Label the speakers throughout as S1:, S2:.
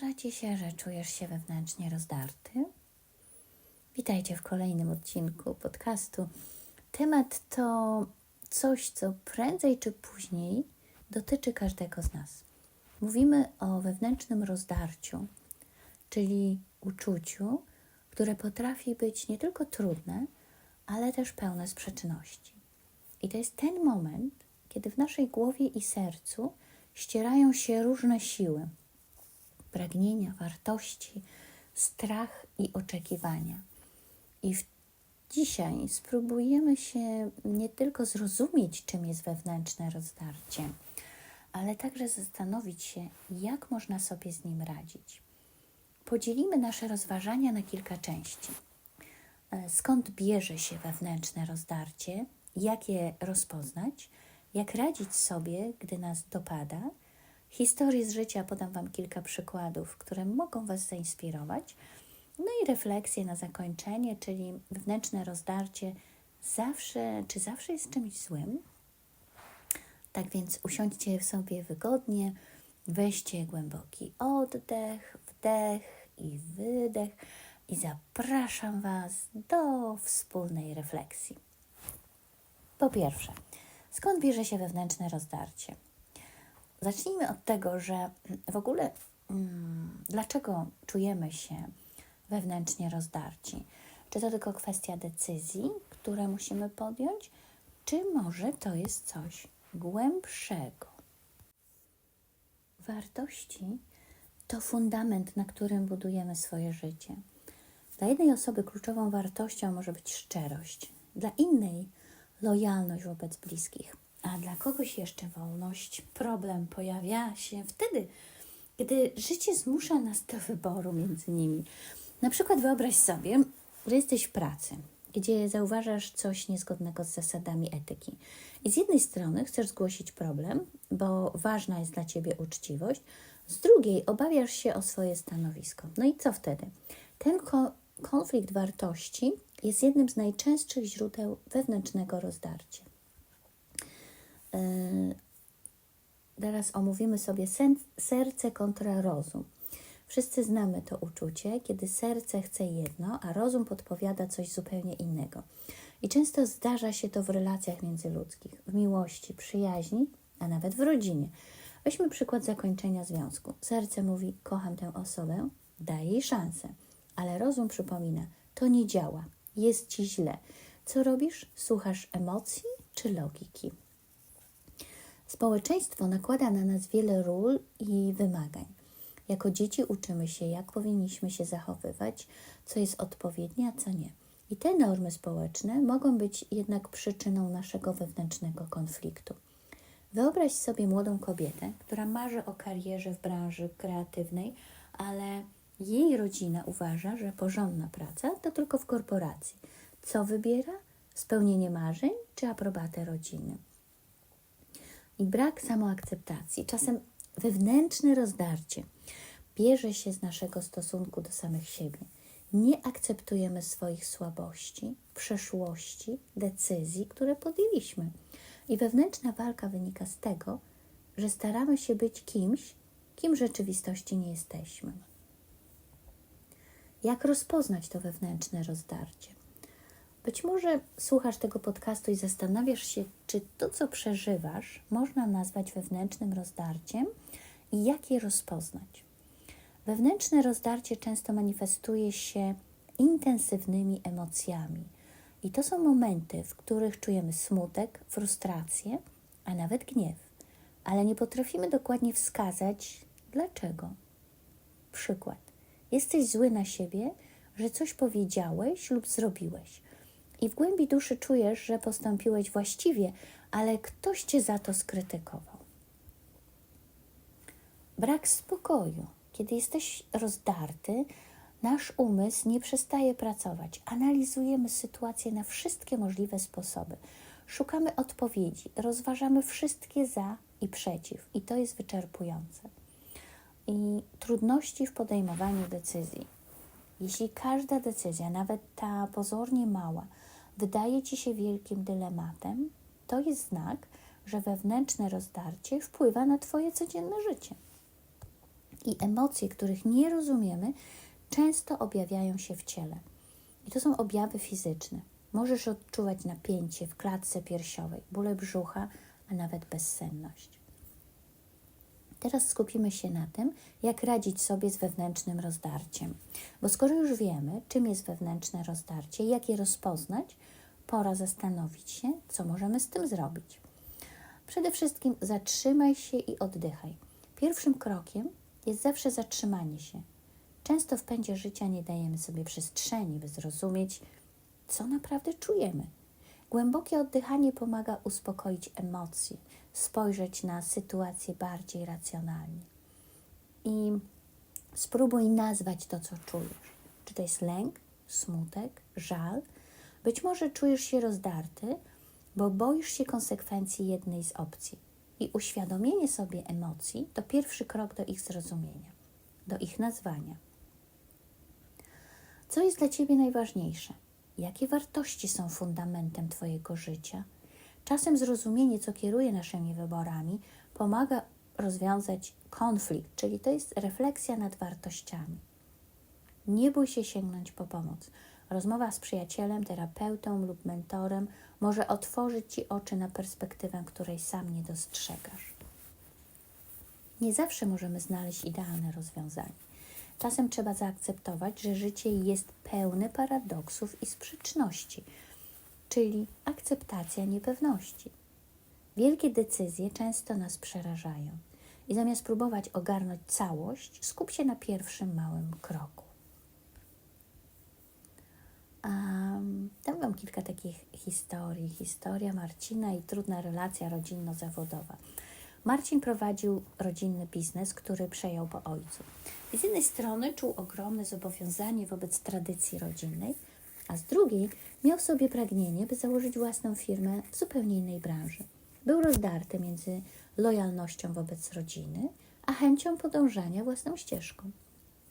S1: Zdarza ci się, że czujesz się wewnętrznie rozdarty? Witajcie w kolejnym odcinku podcastu. Temat to coś, co prędzej czy później dotyczy każdego z nas. Mówimy o wewnętrznym rozdarciu, czyli uczuciu, które potrafi być nie tylko trudne, ale też pełne sprzeczności. I to jest ten moment, kiedy w naszej głowie i sercu ścierają się różne siły pragnienia, wartości, strach i oczekiwania. I w, dzisiaj spróbujemy się nie tylko zrozumieć, czym jest wewnętrzne rozdarcie, ale także zastanowić się, jak można sobie z nim radzić. Podzielimy nasze rozważania na kilka części. E, Skąd bierze się wewnętrzne rozdarcie, jak je rozpoznać, jak radzić sobie, gdy nas dopada, historii z życia podam Wam kilka przykładów, które mogą Was zainspirować. No i refleksje na zakończenie, czyli wewnętrzne rozdarcie zawsze, czy zawsze jest czymś złym. Tak więc usiądźcie sobie wygodnie, weźcie głęboki oddech, wdech i wydech i zapraszam Was do wspólnej refleksji. Po pierwsze, skąd bierze się wewnętrzne rozdarcie? Zacznijmy od tego, że w ogóle hmm, dlaczego czujemy się wewnętrznie rozdarci? Czy to tylko kwestia decyzji, które musimy podjąć, czy może to jest coś głębszego? Wartości to fundament, na którym budujemy swoje życie. Dla jednej osoby kluczową wartością może być szczerość, dla innej lojalność wobec bliskich, a dla kogoś jeszcze wolność. Problem pojawia się wtedy, gdy życie zmusza nas do wyboru między nimi. Na przykład wyobraź sobie, że jesteś w pracy, gdzie zauważasz coś niezgodnego z zasadami etyki. I z jednej strony chcesz zgłosić problem, bo ważna jest dla ciebie uczciwość, z drugiej obawiasz się o swoje stanowisko. No i co wtedy? Ten ko konflikt wartości jest jednym z najczęstszych źródeł wewnętrznego rozdarcia. Yy, teraz omówimy sobie serce kontra rozum. Wszyscy znamy to uczucie, kiedy serce chce jedno, a rozum podpowiada coś zupełnie innego. I często zdarza się to w relacjach międzyludzkich, w miłości, przyjaźni, a nawet w rodzinie. Weźmy przykład zakończenia związku. Serce mówi: Kocham tę osobę, daj jej szansę, ale rozum przypomina: To nie działa, jest ci źle. Co robisz? Słuchasz emocji czy logiki? Społeczeństwo nakłada na nas wiele ról i wymagań. Jako dzieci uczymy się, jak powinniśmy się zachowywać, co jest odpowiednie, a co nie. I te normy społeczne mogą być jednak przyczyną naszego wewnętrznego konfliktu. Wyobraź sobie młodą kobietę, która marzy o karierze w branży kreatywnej, ale jej rodzina uważa, że porządna praca to tylko w korporacji. Co wybiera? Spełnienie marzeń czy aprobatę rodziny? I brak samoakceptacji, czasem wewnętrzne rozdarcie, bierze się z naszego stosunku do samych siebie. Nie akceptujemy swoich słabości, przeszłości, decyzji, które podjęliśmy. I wewnętrzna walka wynika z tego, że staramy się być kimś, kim w rzeczywistości nie jesteśmy. Jak rozpoznać to wewnętrzne rozdarcie? Być może słuchasz tego podcastu i zastanawiasz się, czy to, co przeżywasz, można nazwać wewnętrznym rozdarciem i jak je rozpoznać. Wewnętrzne rozdarcie często manifestuje się intensywnymi emocjami. I to są momenty, w których czujemy smutek, frustrację, a nawet gniew, ale nie potrafimy dokładnie wskazać dlaczego. Przykład. Jesteś zły na siebie, że coś powiedziałeś lub zrobiłeś i w głębi duszy czujesz, że postąpiłeś właściwie, ale ktoś cię za to skrytykował. Brak spokoju. Kiedy jesteś rozdarty, nasz umysł nie przestaje pracować. Analizujemy sytuację na wszystkie możliwe sposoby. Szukamy odpowiedzi, rozważamy wszystkie za i przeciw, i to jest wyczerpujące. I trudności w podejmowaniu decyzji. Jeśli każda decyzja, nawet ta pozornie mała, wydaje ci się wielkim dylematem, to jest znak, że wewnętrzne rozdarcie wpływa na Twoje codzienne życie. I emocje, których nie rozumiemy, często objawiają się w ciele. I to są objawy fizyczne. Możesz odczuwać napięcie w klatce piersiowej, bóle brzucha, a nawet bezsenność. Teraz skupimy się na tym, jak radzić sobie z wewnętrznym rozdarciem. Bo skoro już wiemy, czym jest wewnętrzne rozdarcie, jak je rozpoznać, pora zastanowić się, co możemy z tym zrobić. Przede wszystkim zatrzymaj się i oddychaj. Pierwszym krokiem jest zawsze zatrzymanie się. Często w pędzie życia nie dajemy sobie przestrzeni, by zrozumieć, co naprawdę czujemy. Głębokie oddychanie pomaga uspokoić emocje, spojrzeć na sytuację bardziej racjonalnie. I spróbuj nazwać to, co czujesz. Czy to jest lęk, smutek, żal? Być może czujesz się rozdarty, bo boisz się konsekwencji jednej z opcji. I uświadomienie sobie emocji to pierwszy krok do ich zrozumienia, do ich nazwania. Co jest dla Ciebie najważniejsze? Jakie wartości są fundamentem Twojego życia? Czasem zrozumienie, co kieruje naszymi wyborami, pomaga rozwiązać konflikt, czyli to jest refleksja nad wartościami. Nie bój się sięgnąć po pomoc. Rozmowa z przyjacielem, terapeutą lub mentorem może otworzyć Ci oczy na perspektywę, której sam nie dostrzegasz. Nie zawsze możemy znaleźć idealne rozwiązanie. Czasem trzeba zaakceptować, że życie jest pełne paradoksów i sprzeczności, czyli akceptacja niepewności. Wielkie decyzje często nas przerażają i zamiast próbować ogarnąć całość, skup się na pierwszym małym kroku. Um, dam Wam kilka takich historii. Historia Marcina i trudna relacja rodzinno-zawodowa. Marcin prowadził rodzinny biznes, który przejął po ojcu. I z jednej strony czuł ogromne zobowiązanie wobec tradycji rodzinnej, a z drugiej miał w sobie pragnienie, by założyć własną firmę w zupełnie innej branży. Był rozdarty między lojalnością wobec rodziny, a chęcią podążania własną ścieżką.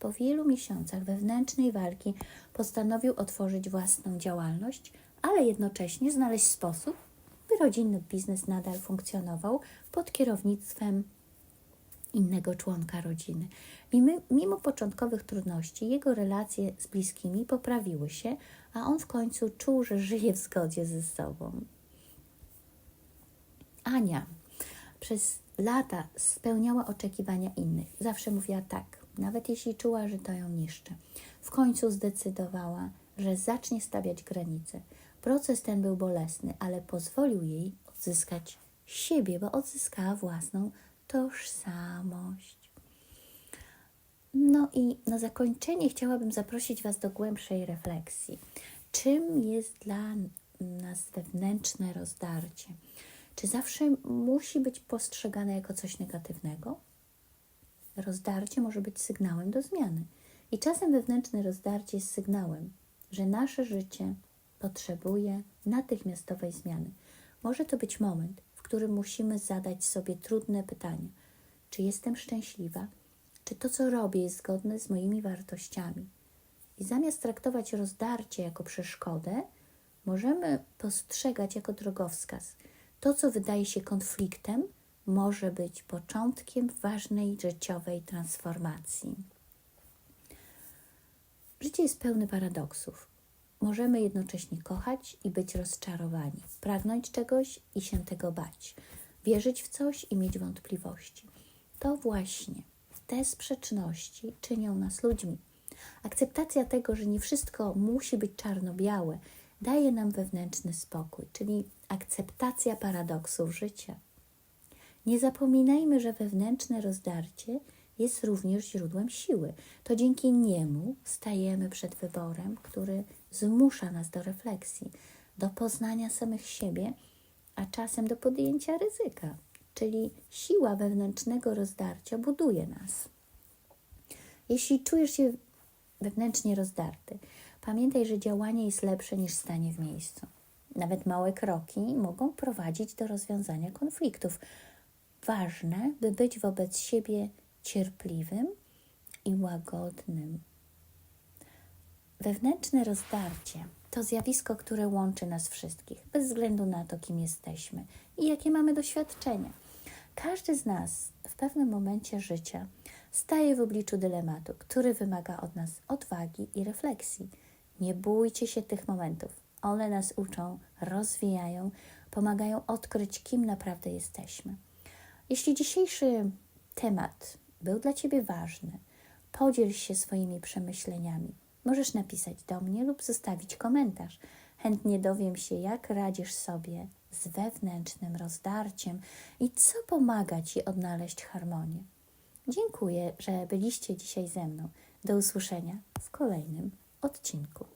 S1: Po wielu miesiącach wewnętrznej walki postanowił otworzyć własną działalność, ale jednocześnie znaleźć sposób, by rodzinny biznes nadal funkcjonował pod kierownictwem innego członka rodziny. Mimo, mimo początkowych trudności, jego relacje z bliskimi poprawiły się, a on w końcu czuł, że żyje w zgodzie ze sobą. Ania przez lata spełniała oczekiwania innych. Zawsze mówiła tak, nawet jeśli czuła, że to ją niszczy. W końcu zdecydowała, że zacznie stawiać granice. Proces ten był bolesny, ale pozwolił jej odzyskać siebie, bo odzyskała własną tożsamość. No i na zakończenie chciałabym zaprosić Was do głębszej refleksji. Czym jest dla nas wewnętrzne rozdarcie? Czy zawsze musi być postrzegane jako coś negatywnego? Rozdarcie może być sygnałem do zmiany. I czasem wewnętrzne rozdarcie jest sygnałem, że nasze życie potrzebuje natychmiastowej zmiany. Może to być moment, w którym musimy zadać sobie trudne pytanie: czy jestem szczęśliwa? Czy to, co robię, jest zgodne z moimi wartościami? I zamiast traktować rozdarcie jako przeszkodę, możemy postrzegać jako drogowskaz. To, co wydaje się konfliktem, może być początkiem ważnej życiowej transformacji. Życie jest pełne paradoksów. Możemy jednocześnie kochać i być rozczarowani, pragnąć czegoś i się tego bać, wierzyć w coś i mieć wątpliwości. To właśnie te sprzeczności czynią nas ludźmi. Akceptacja tego, że nie wszystko musi być czarno-białe, daje nam wewnętrzny spokój, czyli akceptacja paradoksów życia. Nie zapominajmy, że wewnętrzne rozdarcie jest również źródłem siły. To dzięki niemu stajemy przed wyborem, który zmusza nas do refleksji, do poznania samych siebie, a czasem do podjęcia ryzyka. Czyli siła wewnętrznego rozdarcia buduje nas. Jeśli czujesz się wewnętrznie rozdarty, pamiętaj, że działanie jest lepsze niż stanie w miejscu. Nawet małe kroki mogą prowadzić do rozwiązania konfliktów. Ważne, by być wobec siebie cierpliwym i łagodnym. Wewnętrzne rozdarcie to zjawisko, które łączy nas wszystkich, bez względu na to, kim jesteśmy i jakie mamy doświadczenia. Każdy z nas w pewnym momencie życia staje w obliczu dylematu, który wymaga od nas odwagi i refleksji. Nie bójcie się tych momentów. One nas uczą, rozwijają, pomagają odkryć, kim naprawdę jesteśmy. Jeśli dzisiejszy temat był dla Ciebie ważny, podziel się swoimi przemyśleniami. Możesz napisać do mnie lub zostawić komentarz. Chętnie dowiem się, jak radzisz sobie z wewnętrznym rozdarciem i co pomaga Ci odnaleźć harmonię. Dziękuję, że byliście dzisiaj ze mną. Do usłyszenia w kolejnym odcinku.